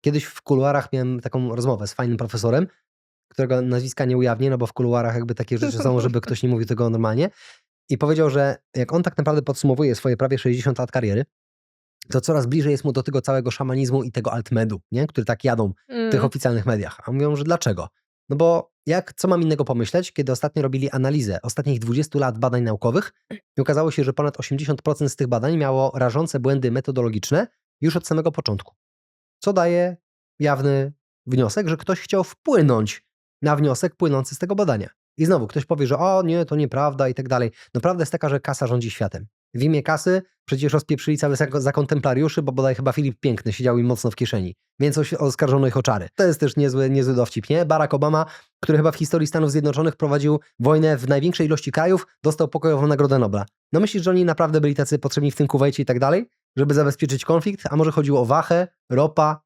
Kiedyś w kuluarach miałem taką rozmowę z fajnym profesorem, którego nazwiska nie ujawnię, no bo w kuluarach jakby takie rzeczy są, żeby ktoś nie mówił tego normalnie. I powiedział, że jak on tak naprawdę podsumowuje swoje prawie 60 lat kariery, to coraz bliżej jest mu do tego całego szamanizmu i tego altmedu, nie? który tak jadą w tych Mm. oficjalnych mediach. A mówią, że dlaczego? No bo jak, co mam innego pomyśleć, kiedy ostatnio robili analizę ostatnich 20 lat badań naukowych i okazało się, że ponad 80% z tych badań miało rażące błędy metodologiczne już od samego początku. Co daje jawny wniosek, że ktoś chciał wpłynąć na wniosek płynący z tego badania. I znowu ktoś powie, że o nie, to nieprawda i tak dalej. No prawda jest taka, że kasa rządzi światem. W imię kasy przecież rozpieprzyli cały zak- zakon templariuszy, bo bodaj chyba Filip Piękny siedział im mocno w kieszeni. Więc oskarżono ich o czary. To jest też niezły, niezły dowcip, nie? Barack Obama, który chyba w historii Stanów Zjednoczonych prowadził wojnę w największej ilości krajów, dostał pokojową Nagrodę Nobla. No myślisz, że oni naprawdę byli tacy potrzebni w tym Kuwejcie i tak dalej, żeby zabezpieczyć konflikt? A może chodziło o wachę, ropa,